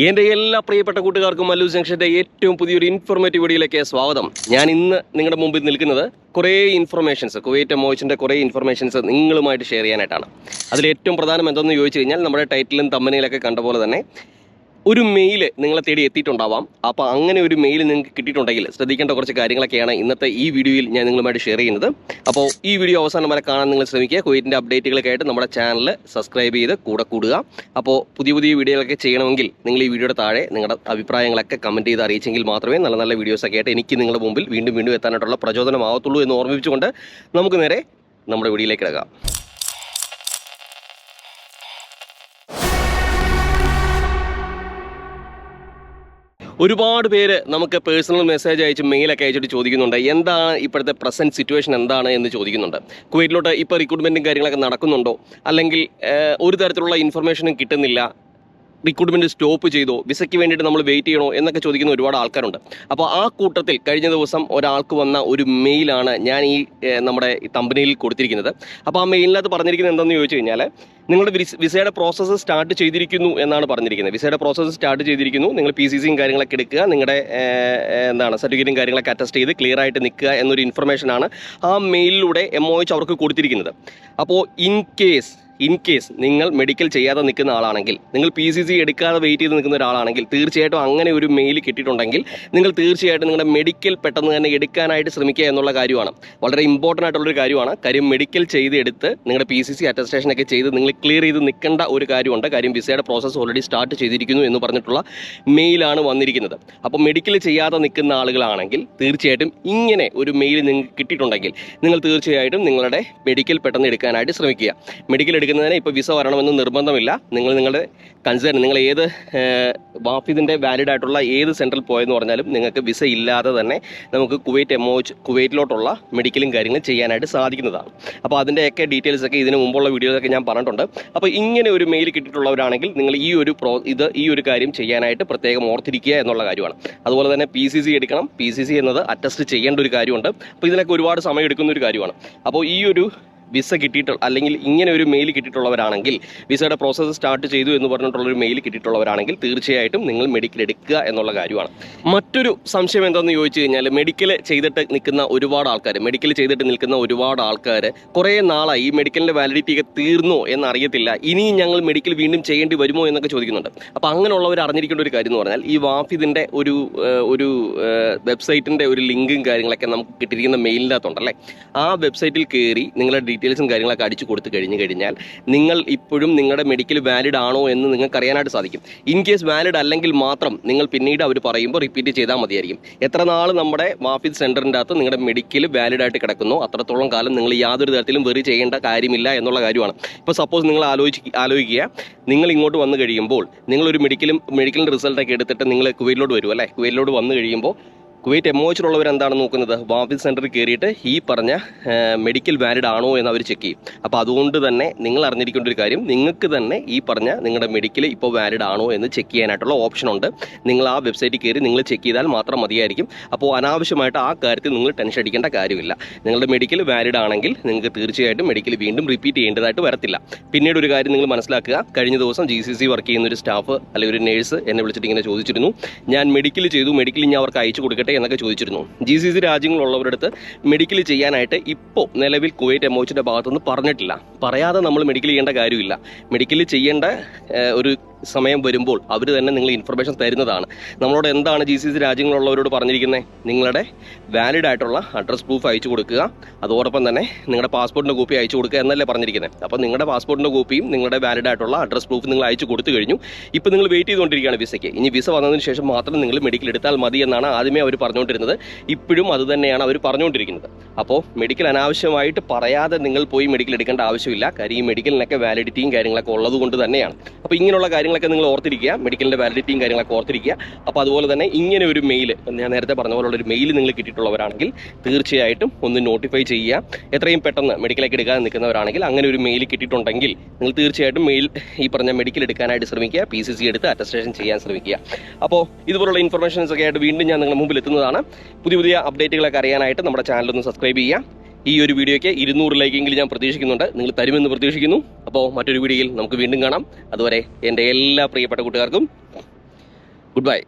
എന്റെ എല്ലാ പ്രിയപ്പെട്ട കൂട്ടുകാർക്കും മല്ലു ജംഗ്ഷന്റെ ഏറ്റവും പുതിയൊരു ഇൻഫോർമേറ്റീവ് വീഡിയോയിലേക്ക് സ്വാഗതം. ഞാൻ ഇന്ന് നിങ്ങളുടെ മുമ്പിൽ നിൽക്കുന്നത് കുറേ ഇൻഫർമേഷൻസ് കുവൈറ്റ് മോയിച്ചിന്റെ കുറേ ഇൻഫർമേഷൻസ് നിങ്ങളുമായിട്ട് ഷെയർ ചെയ്യാനായിട്ടാണ്. അതിൽ ഏറ്റവും പ്രധാനം എന്തെന്ന് ചോദിച്ചു കഴിഞ്ഞാൽ നമ്മുടെ ടൈറ്റിലും തമ്മനയിലൊക്കെ കണ്ട പോലെ തന്നെ ഒരു മെയിൽ നിങ്ങളെ തേടി എത്തിയിട്ടുണ്ടാവാം. അപ്പോൾ അങ്ങനെ ഒരു മെയിൽ നിങ്ങൾക്ക് കിട്ടിയിട്ടുണ്ടെങ്കിൽ ശ്രദ്ധിക്കേണ്ട കുറച്ച് കാര്യങ്ങളൊക്കെയാണ് ഇന്നത്തെ ഈ വീഡിയോയിൽ ഞാൻ നിങ്ങളുമായിട്ട് ഷെയർ ചെയ്യുന്നത്. അപ്പോൾ ഈ വീഡിയോ അവസാനം വരെ കാണാൻ നിങ്ങൾ ശ്രമിക്കുക. കുവൈറ്റിന്റെ അപ്ഡേറ്റുകളൊക്കെ ആയിട്ട് നമ്മുടെ ചാനൽ സബ്സ്ക്രൈബ് ചെയ്ത് കൂടെ കൂടുക. അപ്പോൾ പുതിയ പുതിയ വീഡിയോകളൊക്കെ ചെയ്യണമെങ്കിൽ നിങ്ങൾ ഈ വീഡിയോയുടെ താഴെ നിങ്ങളുടെ അഭിപ്രായങ്ങളൊക്കെ കമന്റ് ചെയ്ത് അറിയിച്ചെങ്കിൽ മാത്രമേ നല്ല നല്ല വീഡിയോസൊക്കെ ആയിട്ട് എനിക്ക് നിങ്ങളുടെ മുമ്പിൽ വീണ്ടും വീണ്ടും എത്താനായിട്ടുള്ള പ്രചോദനമാവത്തുള്ളൂ എന്ന് ഓർമ്മിപ്പിച്ചുകൊണ്ട് നമുക്ക് നേരെ നമ്മുടെ വീഡിയോയിലേക്ക് ഇടകാം ഒരുപാട് പേര് നമുക്ക് പേഴ്സണൽ മെസ്സേജ് അയച്ച് മെയിലൊക്കെ അയച്ചിട്ട് ചോദിക്കുന്നുണ്ട്. എന്താണ് ഇപ്പോഴത്തെ പ്രസന്റ് സിറ്റുവേഷൻ എന്താണ് എന്ന് ചോദിക്കുന്നുണ്ട്. കുവൈറ്റിലോട്ട് ഇപ്പോൾ റിക്രൂട്ട്മെന്റും കാര്യങ്ങളൊക്കെ നടക്കുന്നുണ്ടോ? അല്ലെങ്കിൽ ഒരു തരത്തിലുള്ള ഇൻഫർമേഷനും കിട്ടുന്നില്ല. റിക്രൂട്ട്മെന്റ് സ്റ്റോപ്പ് ചെയ്തോ വിസയ്ക്ക് വേണ്ടിയിട്ട് നമ്മൾ വെയിറ്റ് ചെയ്യണോ എന്നൊക്കെ ചോദിക്കുന്ന ഒരുപാട് ആൾക്കാരുണ്ട്. അപ്പോൾ ആ കൂട്ടത്തിൽ കഴിഞ്ഞ ദിവസം ഒരാൾക്ക് വന്ന ഒരു മെയിലാണ് ഞാൻ ഈ നമ്മുടെ കമ്പനിയിൽ കൊടുത്തിരിക്കുന്നത്. അപ്പോൾ ആ മെയിലിനകത്ത് പറഞ്ഞിരിക്കുന്നത് എന്താണെന്ന് ചോദിച്ചു കഴിഞ്ഞാൽ നിങ്ങളുടെ വിസയുടെ പ്രോസസ്സ് സ്റ്റാർട്ട് ചെയ്തിരിക്കുന്നു എന്നാണ് പറഞ്ഞിരിക്കുന്നത്. വിസയുടെ പ്രോസസ്സ് സ്റ്റാർട്ട് ചെയ്തിരിക്കുന്നു. നിങ്ങൾ പി സി സിയും കാര്യങ്ങളൊക്കെ എടുക്കുക. നിങ്ങളുടെ എന്താണ് സർട്ടിഫിക്കറ്റും കാര്യങ്ങളൊക്കെ അറ്റസ്റ്റ് ചെയ്ത് ക്ലിയർ ആയിട്ട് നിൽക്കുക എന്നൊരു ഇൻഫർമേഷനാണ് ആ മെയിലിലൂടെ എം ഒ എച്ച് അവർക്ക് കൊടുത്തിരിക്കുന്നത്. അപ്പോൾ ഇൻ കേസ് ഇൻ കേസ് നിങ്ങൾ മെഡിക്കൽ ചെയ്യാതെ നിൽക്കുന്ന ആളാണെങ്കിൽ നിങ്ങൾ പി സി സി എടുക്കാതെ വെയിറ്റ് ചെയ്ത് നിൽക്കുന്ന ഒരാളാണെങ്കിൽ തീർച്ചയായിട്ടും അങ്ങനെ ഒരു മെയിൽ കിട്ടിയിട്ടുണ്ടെങ്കിൽ നിങ്ങൾ തീർച്ചയായിട്ടും നിങ്ങളുടെ മെഡിക്കൽ പെട്ടെന്ന് തന്നെ എടുക്കാനായിട്ട് ശ്രമിക്കുക എന്നുള്ള കാര്യമാണ്. വളരെ ഇമ്പോർട്ടന്റ് ആയിട്ടുള്ളൊരു കാര്യമാണ്. കാര്യം മെഡിക്കൽ ചെയ്ത് എടുത്ത് നിങ്ങളുടെ പി സി സി അറ്റസ്റ്റേഷനൊക്കെ ചെയ്ത് നിങ്ങൾ ക്ലിയർ ചെയ്ത് നിൽക്കേണ്ട ഒരു കാര്യമുണ്ട്. കാര്യം വിസയുടെ പ്രോസസ്സ് ഓൾറെഡി സ്റ്റാർട്ട് ചെയ്തിരിക്കുന്നു എന്ന് പറഞ്ഞിട്ടുള്ള മെയിലാണ് വന്നിരിക്കുന്നത്. അപ്പോൾ മെഡിക്കൽ ചെയ്യാതെ നിൽക്കുന്ന ആളുകളാണെങ്കിൽ തീർച്ചയായിട്ടും ഇങ്ങനെ ഒരു മെയിൽ നിങ്ങൾക്ക് കിട്ടിയിട്ടുണ്ടെങ്കിൽ നിങ്ങൾ തീർച്ചയായിട്ടും നിങ്ങളുടെ മെഡിക്കൽ പെട്ടെന്ന് എടുക്കാനായിട്ട് ശ്രമിക്കുക. മെഡിക്കൽ എടുക്കുന്നതിന് ഇപ്പോൾ വിസ വരണമെന്ന് നിർബന്ധമില്ല. നിങ്ങൾ നിങ്ങളുടെ കൺസേൺ നിങ്ങൾ ഏത് വാഫിദിന്റെ വാലിഡ് ആയിട്ടുള്ള ഏത് സെന്ററിൽ പോയെന്ന് പറഞ്ഞാലും നിങ്ങൾക്ക് വിസ ഇല്ലാതെ തന്നെ നമുക്ക് കുവൈറ്റ് എമോ കുവൈറ്റിലോട്ടുള്ള മെഡിക്കലും കാര്യങ്ങളും ചെയ്യാനായിട്ട് സാധിക്കുന്നതാണ്. അപ്പോൾ അതിന്റെയൊക്കെ ഡീറ്റെയിൽസ് ഒക്കെ ഇതിന് മുമ്പുള്ള വീഡിയോസൊക്കെ ഞാൻ പറഞ്ഞിട്ടുണ്ട്. അപ്പോൾ ഇങ്ങനെ ഒരു മെയിൽ കിട്ടിയിട്ടുള്ളവരാണെങ്കിൽ നിങ്ങൾ ഈ ഒരു പ്രോ ഇത് ഈ ഒരു കാര്യം ചെയ്യാനായിട്ട് പ്രത്യേകം ഓർത്തിരിക്കുക എന്നുള്ള കാര്യമാണ്. അതുപോലെ തന്നെ പി സി സി എടുക്കണം. പി സി സി എന്നത് അറ്റസ്റ്റ് ചെയ്യേണ്ട ഒരു കാര്യമുണ്ട്. അപ്പോൾ ഇതിനൊക്കെ ഒരുപാട് സമയം എടുക്കുന്ന ഒരു കാര്യമാണ്. അപ്പോൾ ഈ ഒരു വിസ കിട്ടിയിട്ടുള്ള അല്ലെങ്കിൽ ഇങ്ങനെ ഒരു മെയിൽ കിട്ടിയിട്ടുള്ളവരാണെങ്കിൽ വിസയുടെ പ്രോസസ്സ് സ്റ്റാർട്ട് ചെയ്തു എന്ന് പറഞ്ഞിട്ടുള്ള ഒരു മെയിൽ കിട്ടിയിട്ടുള്ളവരാണെങ്കിൽ തീർച്ചയായിട്ടും നിങ്ങൾ മെഡിക്കൽ എടുക്കുക എന്നുള്ള കാര്യമാണ്. മറ്റൊരു സംശയം എന്താണെന്ന് ചോദിച്ചു കഴിഞ്ഞാൽ മെഡിക്കൽ ചെയ്തിട്ട് നിൽക്കുന്ന ഒരുപാട് ആൾക്കാർ മെഡിക്കൽ ചെയ്തിട്ട് നിൽക്കുന്ന ഒരുപാട് ആൾക്കാർ കുറേ നാളായി ഈ മെഡിക്കലിന്റെ വാലിഡിറ്റി ഒക്കെ തീർന്നോ എന്നറിയത്തില്ല. ഇനിയും ഞങ്ങൾ മെഡിക്കൽ വീണ്ടും ചെയ്യേണ്ടി വരുമോ എന്നൊക്കെ ചോദിക്കുന്നുണ്ട്. അപ്പോൾ അങ്ങനെയുള്ളവർ അറിഞ്ഞിരിക്കേണ്ട ഒരു കാര്യം എന്ന് പറഞ്ഞാൽ ഈ വാഫിദിന്റെ ഒരു ഒരു വെബ്സൈറ്റിന്റെ ഒരു ലിങ്കും കാര്യങ്ങളൊക്കെ നമുക്ക് കിട്ടിയിരിക്കുന്ന മെയിലിന്റെ അകത്തുണ്ടല്ലേ ആ വെബ്സൈറ്റിൽ കയറി നിങ്ങളുടെ ഡീറ്റെയിൽസും കാര്യങ്ങളൊക്കെ അടിച്ചു കൊടുത്തു കഴിഞ്ഞു കഴിഞ്ഞാൽ നിങ്ങൾ ഇപ്പോഴും നിങ്ങളുടെ മെഡിക്കൽ വാലിഡ് ആണോ എന്ന് നിങ്ങൾക്ക് അറിയാനായിട്ട് സാധിക്കും. ഇൻ കേസ് വാലിഡ് അല്ലെങ്കിൽ മാത്രം നിങ്ങൾ പിന്നീട് അവർ പറയുമ്പോൾ റിപ്പീറ്റ് ചെയ്താൽ മതിയായിരിക്കും. എത്ര നാൾ നമ്മുടെ വാഫിദ് സെന്ററിന്റെ അകത്ത് നിങ്ങളുടെ മെഡിക്കൽ വാലിഡ് ആയിട്ട് കിടക്കുന്നു അത്രത്തോളം കാലം നിങ്ങൾ യാതൊരു തരത്തിലും വെറി ചെയ്യേണ്ട കാര്യമില്ല എന്നുള്ള കാര്യമാണ്. ഇപ്പോൾ സപ്പോസ് നിങ്ങൾ ആലോചിച്ച് ആലോചിക്കുക നിങ്ങൾ ഇങ്ങോട്ട് വന്നു കഴിയുമ്പോൾ നിങ്ങളൊരു മെഡിക്കലും മെഡിക്കലിന്റെ റിസൾട്ടൊക്കെ എടുത്തിട്ട് നിങ്ങൾ കുവൈറ്റിലോട്ട് വരും അല്ലേ? കുവൈറ്റിലോട്ട് വന്നു കഴിയുമ്പോൾ കുവൈറ്റ് എമോച്ചിലുള്ളവർ എന്താണ് നോക്കുന്നത്? വാഫിദ് സെന്ററിൽ കയറിയിട്ട് ഈ പറഞ്ഞ മെഡിക്കൽ വാലിഡ് ആണോ എന്ന് അവർ ചെക്ക് ചെയ്യും. അപ്പോൾ അതുകൊണ്ട് തന്നെ നിങ്ങൾ അറിഞ്ഞിരിക്കേണ്ട ഒരു കാര്യം നിങ്ങൾക്ക് തന്നെ ഈ പറഞ്ഞ നിങ്ങളുടെ മെഡിക്കൽ ഇപ്പോൾ വാലിഡ് ആണോ എന്ന് ചെക്ക് ചെയ്യാനായിട്ടുള്ള ഓപ്ഷൻ ഉണ്ട്. നിങ്ങൾ ആ വെബ്സൈറ്റിൽ കയറി നിങ്ങൾ ചെക്ക് ചെയ്താൽ മാത്രം മതിയായിരിക്കും. അപ്പോൾ അനാവശ്യമായിട്ട് ആ കാര്യത്തിൽ നിങ്ങൾ ടെൻഷൻ അടിക്കേണ്ട കാര്യമില്ല. നിങ്ങളുടെ മെഡിക്കൽ വാലിഡ് ആണെങ്കിൽ നിങ്ങൾക്ക് തീർച്ചയായിട്ടും മെഡിക്കൽ വീണ്ടും റിപ്പീറ്റ് ചെയ്യേണ്ടതായിട്ട് വരത്തില്ല. പിന്നീട് ഒരു കാര്യം നിങ്ങൾ മനസ്സിലാക്കുക. കഴിഞ്ഞ ദിവസം ജി സി സി വർക്ക് ചെയ്യുന്ന ഒരു സ്റ്റാഫ് അല്ലെങ്കിൽ ഒരു നേഴ്സ് എന്നെ വിളിച്ചിട്ട് ഇങ്ങനെ ചോദിച്ചിരുന്നു. ഞാൻ മെഡിക്കൽ ചെയ്തു മെഡിക്കൽ ഞാൻ അവർക്ക് അയച്ചു കൊടുക്കട്ടെ എന്നൊക്കെ ചോദിച്ചിരുന്നു. ജി സി സി രാജ്യങ്ങളുള്ളവരുടെ അടുത്ത് മെഡിക്കൽ ചെയ്യാനായിട്ട് ഇപ്പോൾ നിലവിൽ കുവൈറ്റ് എമോച്ചിന്റെ ഭാഗത്തുനിന്ന് പറഞ്ഞിട്ടില്ല. പറയാതെ നമ്മൾ മെഡിക്കൽ ചെയ്യേണ്ട കാര്യമില്ല. മെഡിക്കൽ ചെയ്യേണ്ട ഒരു സമയം വരുമ്പോൾ അവർ തന്നെ നിങ്ങൾ ഇൻഫർമേഷൻ തരുന്നതാണ്. നമ്മളോട് എന്താണ് ജി സി സി രാജ്യങ്ങളുള്ളവരോട് പറഞ്ഞിരിക്കുന്നത് നിങ്ങളുടെ വാലിഡ് ആയിട്ടുള്ള അഡ്രസ് പ്രൂഫ് അയച്ചു കൊടുക്കുക. അതോടൊപ്പം തന്നെ നിങ്ങളുടെ പാസ്പോർട്ടിന്റെ കോപ്പി അയച്ചു കൊടുക്കുക എന്നല്ലേ പറഞ്ഞിരിക്കുന്നത് അപ്പോൾ നിങ്ങളുടെ പാസ്പോർട്ടിന്റെ കോപ്പിയും നിങ്ങളുടെ വാലിഡ് ആയിട്ടുള്ള അഡ്രസ് പ്രൂഫ് നിങ്ങൾ അയച്ചു കൊടുത്തു കഴിഞ്ഞു. ഇപ്പോൾ നിങ്ങൾ വെയിറ്റ് ചെയ്തുകൊണ്ടിരിക്കുകയാണ് വിസയ്ക്ക്. ഇനി വിസ വന്നതിന് ശേഷം മാത്രം നിങ്ങൾ മെഡിക്കൽ എടുത്താൽ മതി എന്നാണ് ആദ്യമേ അവർ പറഞ്ഞുകൊണ്ടിരുന്നത്. ഇപ്പോഴും അത് തന്നെയാണ് അവർ പറഞ്ഞുകൊണ്ടിരിക്കുന്നത്. അപ്പോൾ മെഡിക്കൽ അനാവശ്യമായിട്ട് പറയാതെ നിങ്ങൾ പോയി മെഡിക്കൽ എടുക്കേണ്ട ആവശ്യമില്ല. കാര്യം ഈ മെഡിക്കലിനൊക്കെ വാലിഡിറ്റിയും കാര്യങ്ങളൊക്കെ ഉള്ളത് കൊണ്ട് തന്നെയാണ്. അപ്പോൾ ഇങ്ങനെയുള്ള കാര്യങ്ങളൊക്കെ നിങ്ങൾ ഓർത്തിരിക്കുക. മെഡിക്കലിന്റെ വാലിഡിറ്റിയും കാര്യങ്ങളൊക്കെ ഓർത്തിരിക്കുക. അപ്പോൾ അതുപോലെ തന്നെ ഇങ്ങനെ ഒരു മെയിൽ ഞാൻ നേരത്തെ പറഞ്ഞ പോലുള്ള ഒരു മെയിൽ നിങ്ങൾ കിട്ടിയിട്ടുള്ളവരാണെങ്കിൽ തീർച്ചയായിട്ടും ഒന്ന് നോട്ടിഫൈ ചെയ്യുക. എത്രയും പെട്ടെന്ന് മെഡിക്കലേക്ക് എടുക്കാൻ നിൽക്കുന്നവരാണെങ്കിൽ അങ്ങനെ ഒരു മെയിൽ കിട്ടിയിട്ടുണ്ടെങ്കിൽ നിങ്ങൾ തീർച്ചയായിട്ടും മെയിൽ ഈ പറഞ്ഞ മെഡിക്കൽ എടുക്കാനായിട്ട് ശ്രമിക്കുക. പി സി സി എടുത്ത് അറ്റസ്റ്റേഷൻ ചെയ്യാൻ ശ്രമിക്കുക. അപ്പോൾ ഇതുപോലുള്ള ഇൻഫർമേഷൻസ് ഒക്കെ ആയിട്ട് വീണ്ടും ഞാൻ നിങ്ങളുടെ മുമ്പിൽ എത്തുന്നതാണ്. പുതിയ പുതിയ അപ്ഡേറ്റുകളൊക്കെ അറിയാനായിട്ട് നമ്മുടെ ചാനൽ ഒന്ന് സബ്സ്ക്രൈബ് ചെയ്യുക. ഈ ഒരു വീഡിയോയ്ക്ക് ഇരുന്നൂറ് ലൈക്കെങ്കിലും ഞാൻ പ്രതീക്ഷിക്കുന്നുണ്ട്. നിങ്ങൾ തരുമെന്ന് പ്രതീക്ഷിക്കുന്നു. അപ്പോൾ മറ്റൊരു വീഡിയോയിൽ നമുക്ക് വീണ്ടും കാണാം. അതുവരെ എന്റെ എല്ലാ പ്രിയപ്പെട്ട കൂട്ടുകാർക്കും ഗുഡ് ബൈ.